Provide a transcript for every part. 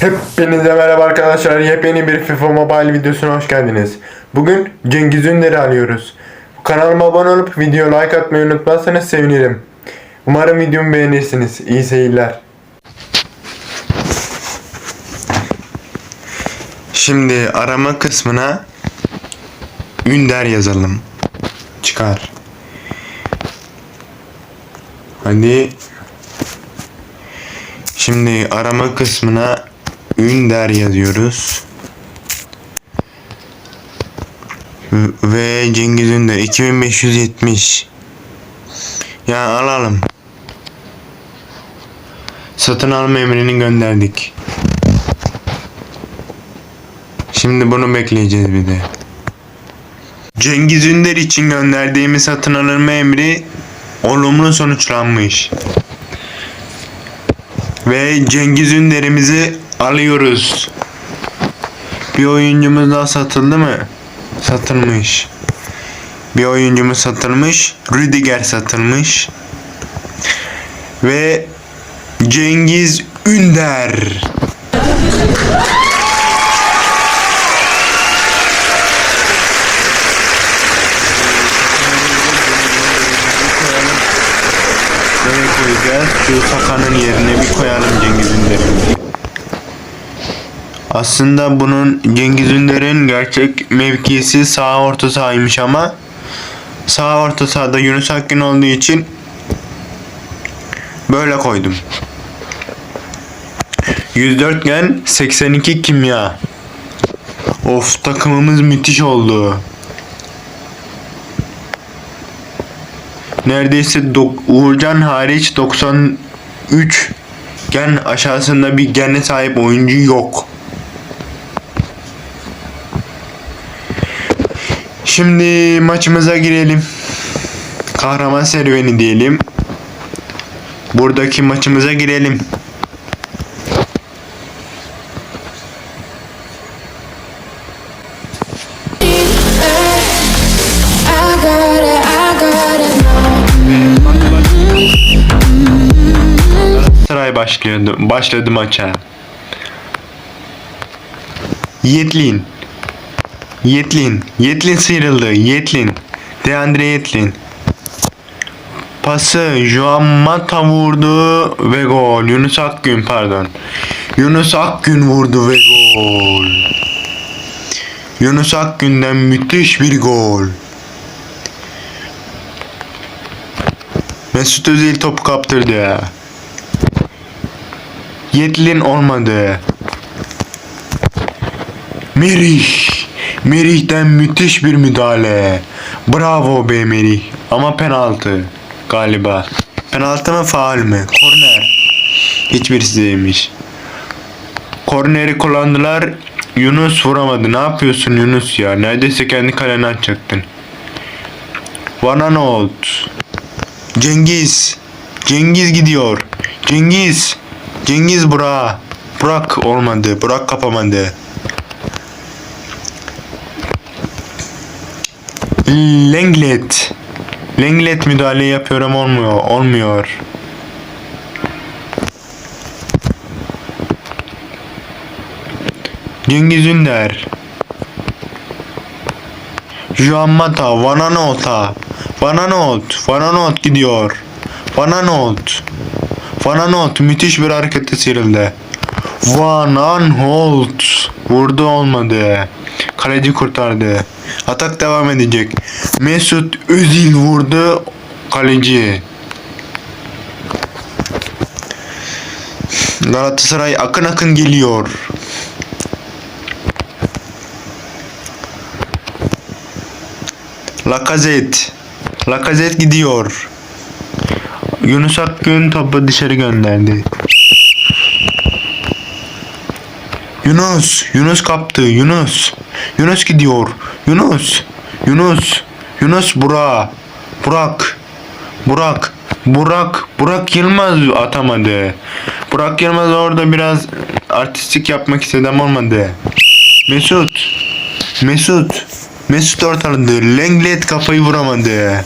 Hepinize merhaba arkadaşlar. Yepyeni bir FIFA Mobile videosuna hoş geldiniz. Bugün Cengiz Ünder'i alıyoruz. Kanalıma abone olup video like atmayı unutmazsanız sevinirim. Umarım videomu beğenirsiniz. İyi seyirler. Şimdi arama kısmına Ünder yazalım. Çıkar. Hadi Şimdi arama kısmına Ünder yazıyoruz. Ve Cengiz Ünder 2570. Ya alalım. Satın alma emrini gönderdik. Şimdi bunu bekleyeceğiz bir de. Cengiz Ünder için gönderdiğimiz satın alma emri olumlu sonuçlanmış. Ve Cengiz Ünder'imizi alıyoruz. Bir oyuncumuz daha satıldı mı? Satılmış. Bir oyuncumuz satılmış. Rüdiger satılmış. Ve Cengiz Ünder. Nereye koyacağız? Şu Sakan'ın yerine bir koyalım Cengiz Ünder'i. Aslında bunun Cengiz Ünder'in gerçek mevkisi sağ orta sahaymış ama sağ orta sahada Yunus Akgün olduğu için böyle koydum. 104 gen 82 kimya. Of takımımız müthiş oldu. Neredeyse Uğurcan hariç 93 gen aşağısında bir gene sahip oyuncu yok. Şimdi maçımıza girelim. Kahraman serüveni diyelim. Buradaki maçımıza girelim. Saray başlıyordu. Başladı maça. Yetlin. Yetlin. Yetlin sıyrıldı. Yetlin. Deandre Yetlin. Pası Juan Mata vurdu ve gol. Yunus Akgün pardon. Yunus Akgün vurdu ve gol. Yunus Akgün'den müthiş bir gol. Mesut Özil topu kaptırdı. Yetlin olmadı. Merih. Merih'ten müthiş bir müdahale. Bravo be Merih. Ama penaltı galiba. Penaltı mı faal mi? Korner. Hiçbirisi değilmiş. Korneri kullandılar. Yunus vuramadı. Ne yapıyorsun Yunus ya? Neredeyse kendi kalene atacaktın. Van Aanholt. Cengiz. Cengiz gidiyor. Cengiz. Cengiz Burak. Burak olmadı. Burak kapamadı. Lenglet. Lenglet müdahale yapıyor ama olmuyor. Olmuyor. Cengiz Ünder. Juan Mata, Van Aanholt'a. Van Aanholt, Van Aanholt gidiyor. Van Aanholt. Van Aanholt müthiş bir harekette sıyrıldı. Van Aanholt vurdu olmadı. Kaleci kurtardı. Atak devam edecek. Mesut Özil vurdu. Kaleci. Galatasaray akın akın geliyor. Lacazette. Lacazette gidiyor. Yunus Akgün topu dışarı gönderdi. Yunus, Yunus kaptı. Yunus. Yunus gidiyor. Yunus. Yunus. Yunus Burak. Burak. Burak. Burak. Burak Yılmaz atamadı. Burak Yılmaz orada biraz artistik yapmak istedi ama olmadı. Mesut. Mesut. Mesut ortaladı. Lenglet kafayı vuramadı.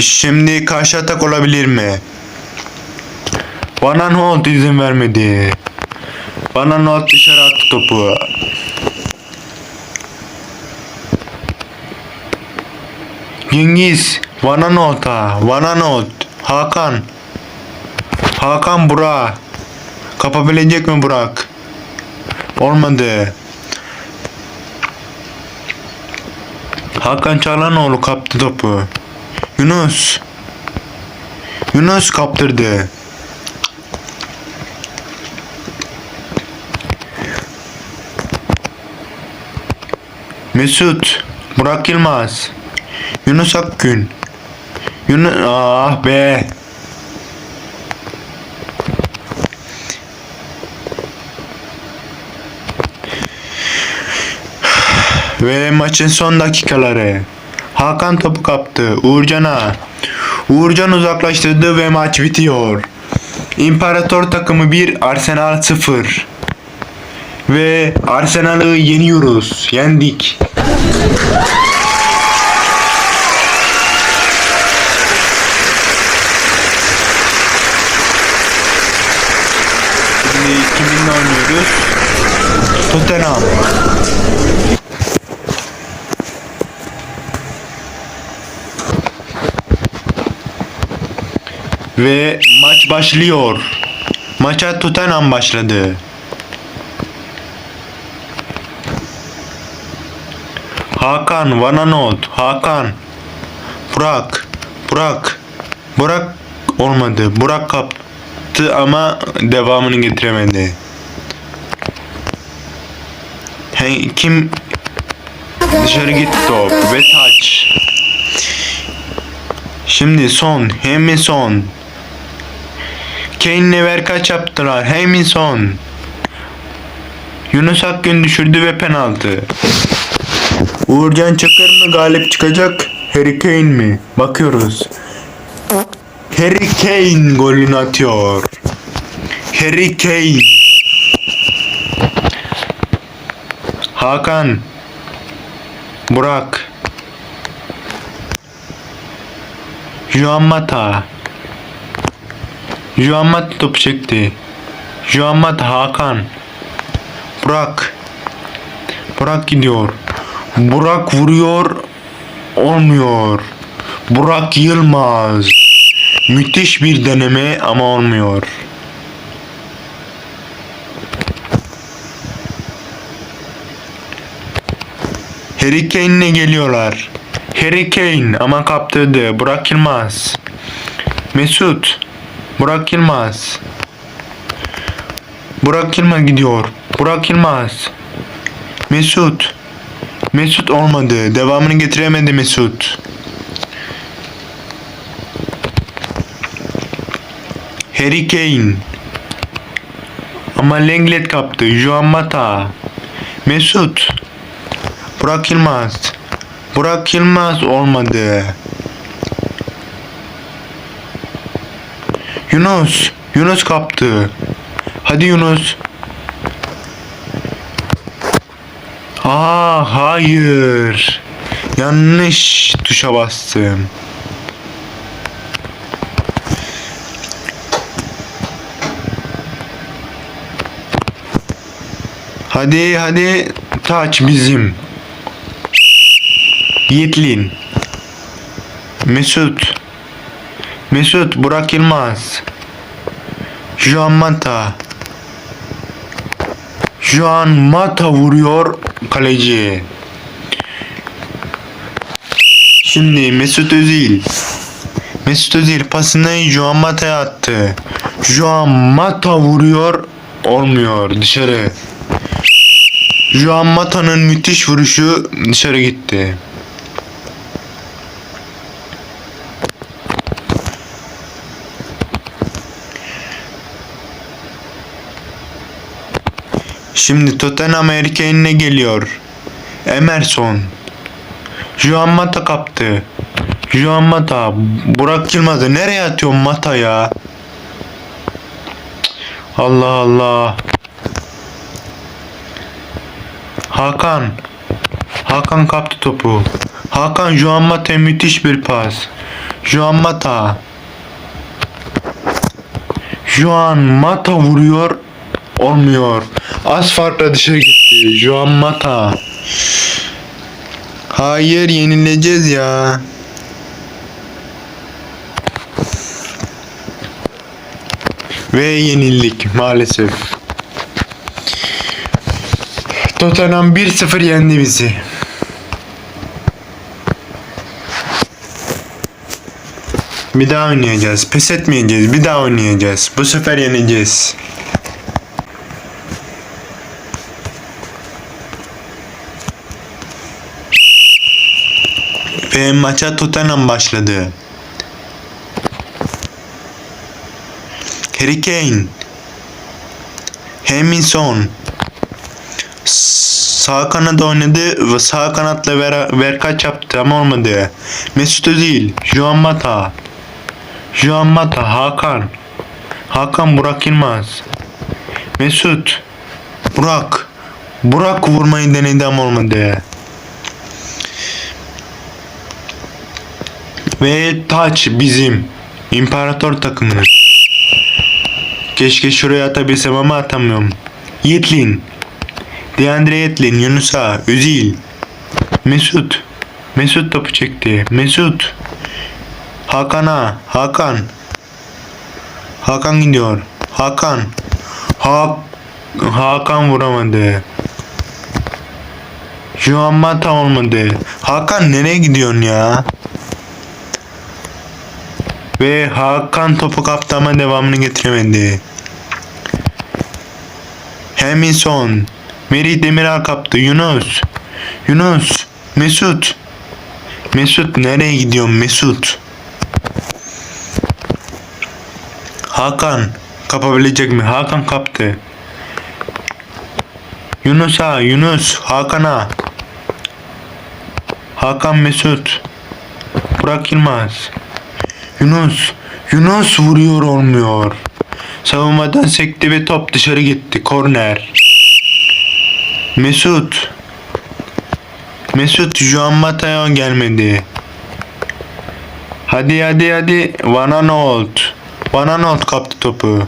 Şimdi karşı atak olabilir mi? Van Aanholt izin vermedi. Van Aanholt dışarı attı topu. Cengiz, Van Aanholt'a, Van Aanholt, Hakan. Hakan Burak. Kapabilecek mi Burak? Olmadı. Hakan Çalhanoğlu kaptı topu. Yunus. Yunus kaptırdı. Mesut. Burak Yılmaz. Yunus Akgün. Yunus ah be. Ve maçın son dakikaları. Hakan topu kaptı. Uğurcan'a. Uğurcan uzaklaştırdı ve maç bitiyor. İmparator takımı 1, Arsenal 0. Ve Arsenal'ı yeniyoruz. Yendik. Şimdi kiminle oynuyoruz? Tottenham. Ve maç başlıyor. Maça Tottenham başladı. Hakan, Van Aanholt, Hakan, Burak, Burak, Burak olmadı. Burak kaptı ama devamını getiremedi. Hey, kim dışarı gitti top ve taç. Şimdi son, hemen son. Kane'le Verkaç yaptılar. Hemen son. Yunus Akgün düşürdü ve penaltı. Uğurcan Çakır mı galip çıkacak? Harry Kane mi? Bakıyoruz. Harry Kane golünü atıyor. Harry Kane. Hakan. Burak. Juan Mata. Mata topu çekti. Mata Hakan. Burak. Burak gidiyor. Burak vuruyor. Olmuyor. Burak Yılmaz. Müthiş bir deneme ama olmuyor. Harry Kane'le geliyorlar. Harry Kane ama kaptırdı. Burak Yılmaz. Mesut. Burak Yılmaz. Burak Yılmaz gidiyor. Burak Yılmaz. Mesut. Mesut olmadı. Devamını getiremedi Mesut. Harry Kane. Ama Lenglet kaptı. Juan Mata. Mesut. Burak Yılmaz. Burak Yılmaz olmadı. Yunus. Yunus kaptı. Hadi Yunus. Aa hayır. Yanlış tuşa bastım. Hadi hadi taç bizim. Yiğitlin. Mesut. Mesut Burak Yılmaz. Juan Mata. Juan Mata vuruyor kaleci. Şimdi Mesut Özil. Mesut Özil pasını Juan Mata'ya attı. Juan Mata vuruyor. Olmuyor dışarı. Juan Mata'nın müthiş vuruşu dışarı gitti. Şimdi Tottenham erkeğine geliyor. Emerson. Juan Mata kaptı. Juan Mata. Burak Yılmaz'ı nereye atıyor Mata ya? Allah Allah. Hakan. Hakan kaptı topu. Hakan Juan Mata'ya müthiş bir pas. Juan Mata. Juan Mata vuruyor. Olmuyor. Az farkla dışarı gitti. Juan Mata. Hayır yenileceğiz ya. Ve yenildik maalesef. Tottenham 1-0 yendi bizi. Bir daha oynayacağız. Pes etmeyeceğiz. Bir daha oynayacağız. Bu sefer yeneceğiz. Ve maça Tottenham başladı. Harry Kane. Heminson. Sağ kanada oynadı ve sağ kanatla ver, verkaç yaptı ama olmadı. Mesut Özil, Juan Mata. Juan Mata, Hakan. Hakan Burak Yılmaz. Mesut. Burak. Burak vurmayı denedi ama olmadı. Ve taç bizim. İmparator takımının. Keşke şuraya atabilsem ama atamıyorum. Yiğitlin. Deandre Yetlin, Yunusa, Özil. Mesut. Mesut topu çekti. Mesut. Hakan'a. Hakan. Hakan gidiyor. Hakan. Ha Hakan vuramadı. Juan Mata olmadı. Hakan nereye gidiyorsun ya? Ve Hakan topu kaptı ama devamını getiremedi. Heminson. Merih Demiral kaptı. Yunus. Yunus. Mesut. Mesut nereye gidiyorsun Mesut? Hakan kapabilecek mi? Hakan kaptı. Yunus'a, Yunus, Hakan'a. Hakan Mesut. Burak Yılmaz. Yunus. Yunus vuruyor olmuyor. Savunmadan sekti ve top dışarı gitti. Korner. Mesut. Mesut Juan Mata'ya gelmedi. Hadi hadi hadi. Van Aanholt. Van Aanholt kaptı topu.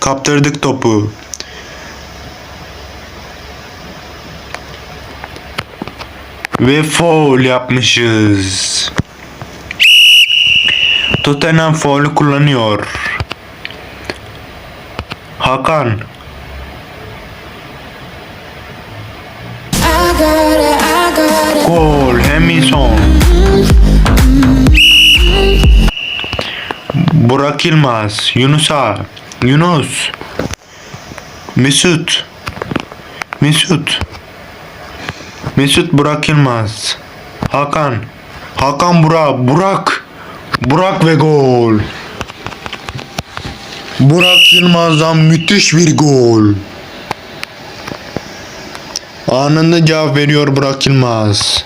Kaptırdık topu. Ve foul yapmışız. Tottenham foul'ü kullanıyor. Hakan. Gol. Heminson. Burak Yılmaz. Yunus'a. Yunus. Mesut. Mesut. Mesut Burak Yılmaz. Hakan. Hakan Burak. Burak. Burak ve gol. Burak Yılmaz'dan müthiş bir gol. Anında cevap veriyor Burak Yılmaz.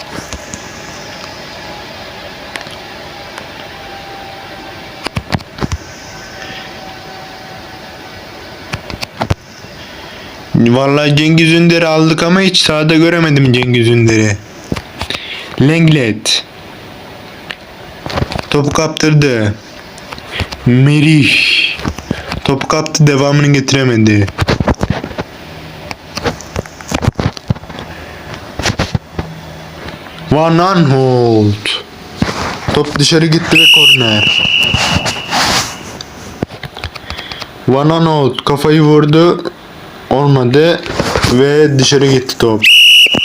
Vallahi Cengiz Ünder'i aldık ama hiç sahada göremedim Cengiz Ünder'i. Lenglet. Topu kaptırdı. Merih. Topu kaptı devamını getiremedi. Van Aanholt. Top dışarı gitti ve korner. Van Aanholt kafayı vurdu. Olmadı ve dışarı gitti top.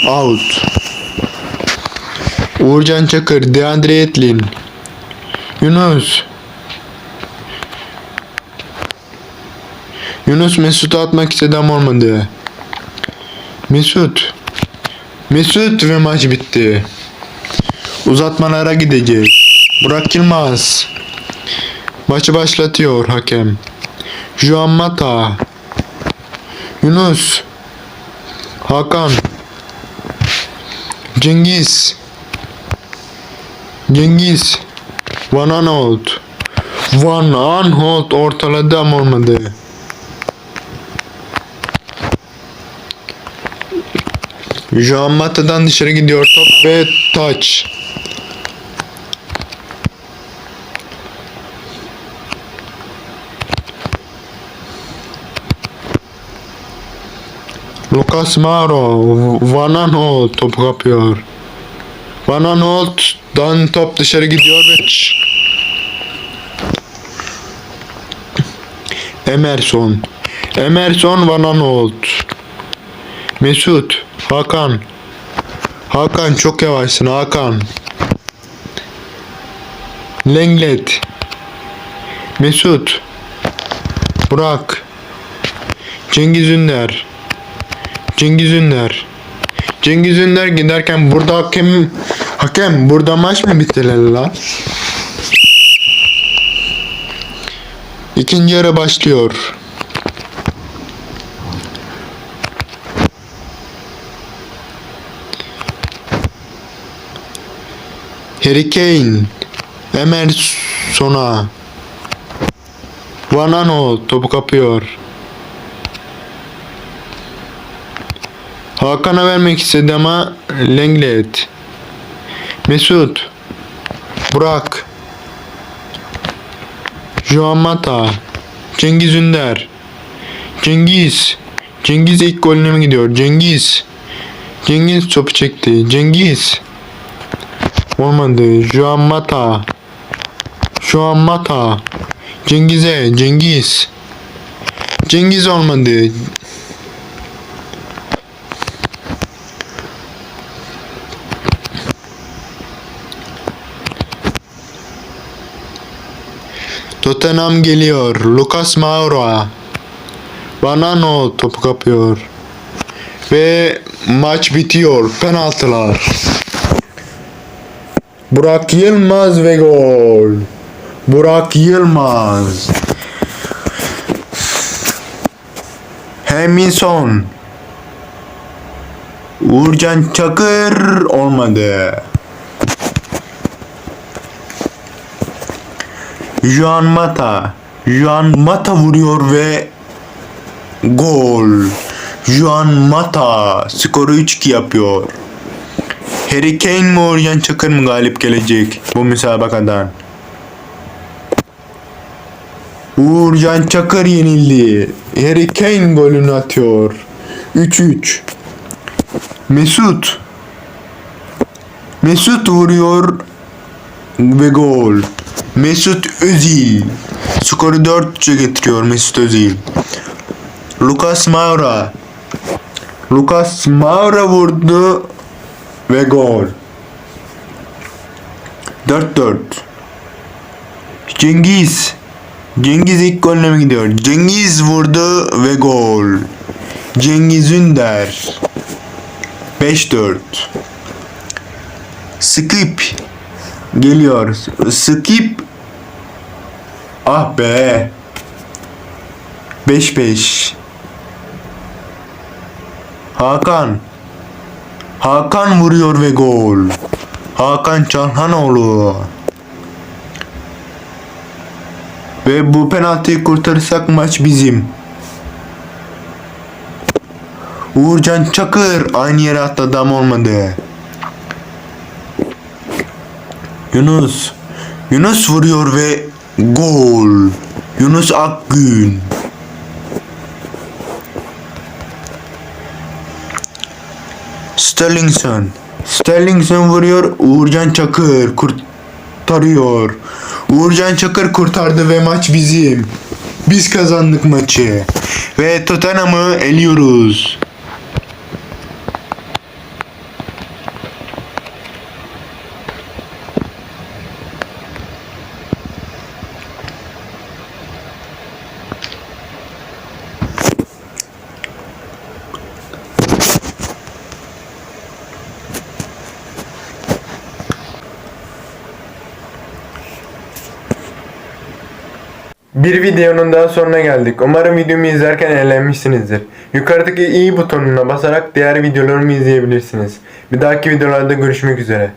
Out. Uğurcan Çakır, Deandre Yetlin. Yunus. Yunus Mesut'u atmak istedi ama olmadı. Mesut. Mesut ve maç bitti. Uzatmalara gideceğiz. Burak Yılmaz. Maçı başlatıyor hakem. Juan Mata. Yunus. Hakan. Cengiz. Cengiz. Van Aanholt. Van Aanholt ortaladı ama olmadı. Juan Mata'dan dışarı gidiyor top ve taç. Lucas Mauro Van Aanholt topu kapıyor. Van Aanholt'dan top dışarı gidiyor ve Emerson. Emerson Van Aanholt Mesut Hakan. Hakan çok yavaşsın Hakan. Lenglet. Mesut. Burak. Cengiz Ünder Cengiz Ünder Cengiz Ünder giderken burada hakem hakem burada maç mı bitti la? İkinci yarı başlıyor. Harry Kane Emerson'a Van Aanholt topu kapıyor. Hakan'a vermek istedi ama Lenglet. Mesut. Burak. Juan Mata. Cengiz Ünder. Cengiz. Cengiz ilk golüne mi gidiyor? Cengiz. Cengiz topu çekti. Cengiz. Olmadı. Juan Mata. Juan Mata. Cengiz'e. Cengiz. Cengiz olmadı. Tottenham geliyor. Lucas Moura. Banano topu kapıyor. Ve maç bitiyor. Penaltılar. Burak Yılmaz ve gol. Burak Yılmaz. Heminson. Uğurcan Çakır olmadı. Juan Mata. Juan Mata vuruyor ve gol. Juan Mata skoru 3-2 yapıyor. Harry Kane mi Uğurcan Çakır mı galip gelecek bu müsabakadan? Uğurcan Çakır yenildi. Harry Kane golünü atıyor. 3-3. Mesut. Mesut vuruyor ve gol. Mesut Özil. Skoru 4'e getiriyor Mesut Özil. Lucas Moura. Lucas Moura vurdu ve gol. 4-4. Cengiz. Cengiz ilk golüne mi gidiyor? Cengiz vurdu ve gol. Cengiz Ünder. 5-4. Skip geliyor. Skip Ah be. 5-5. Hakan. Hakan vuruyor ve gol. Hakan Çalhanoğlu. Ve bu penaltıyı kurtarırsak maç bizim. Uğurcan Çakır aynı yere atladı ama olmadı. Yunus. Yunus vuruyor ve gol. Yunus Akgün. Sterlingson. Sterlingson vuruyor. Uğurcan Çakır kurtarıyor. Uğurcan Çakır kurtardı ve maç bizim. Biz kazandık maçı. Ve Tottenham'ı eliyoruz. Bir videonun daha sonuna geldik. Umarım videomu izlerken eğlenmişsinizdir. Yukarıdaki i butonuna basarak diğer videolarımı izleyebilirsiniz. Bir dahaki videolarda görüşmek üzere.